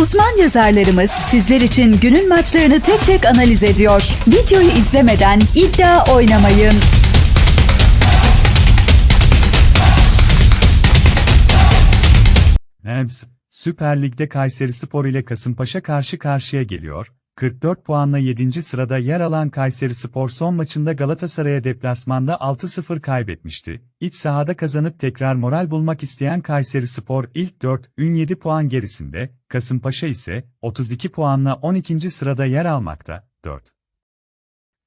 Uzman yazarlarımız sizler için günün maçlarını tek tek analiz ediyor. Videoyu izlemeden iddia oynamayın. Nebs, Süper Lig'de Kayseri Spor ile Kasımpaşa karşı karşıya geliyor. 44 puanla 7. sırada yer alan Kayseri Spor son maçında Galatasaray'a deplasmanda 6-0 kaybetmişti. İç sahada kazanıp tekrar moral bulmak isteyen Kayseri Spor ilk 4 ün 7 puan gerisinde, Kasımpaşa ise 32 puanla 12. sırada yer almakta. 4.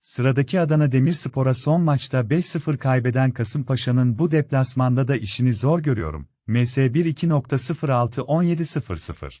Sıradaki Adana Demirspor'a son maçta 5-0 kaybeden Kasımpaşa'nın bu deplasmanda da işini zor görüyorum. MS 1-2.06-17-00